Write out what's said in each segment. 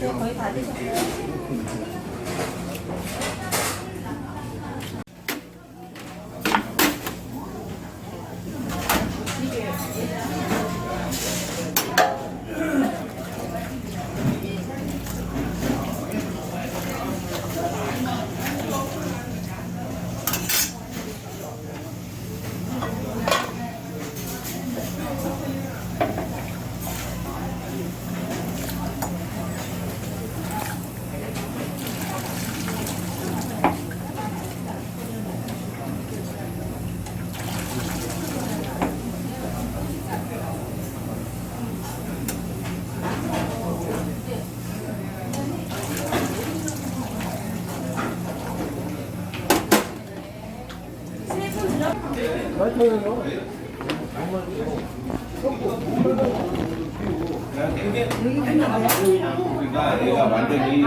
네, 거의 다 드셨어요? 그러니까 얘가 완전히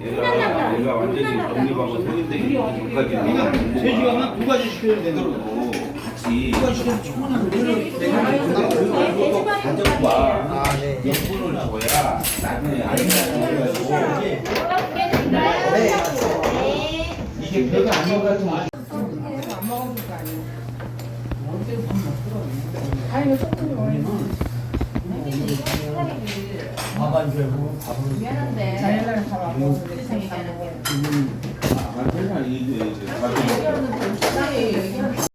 얘가 얘가 완전히 독립하고 성인되기 전까지는 세 시간은 두 가지 시켜야 되도록 같이 두 가지 시켜서 충분한 거를 그것도 가정과 명분을 줘야 나중에 아니면 해가지고 이게 배가 안 먹어가지고 밥안 주고 밥을 자연을 다 먹고 세상에 아, 괜찮아 이게 이제 가지고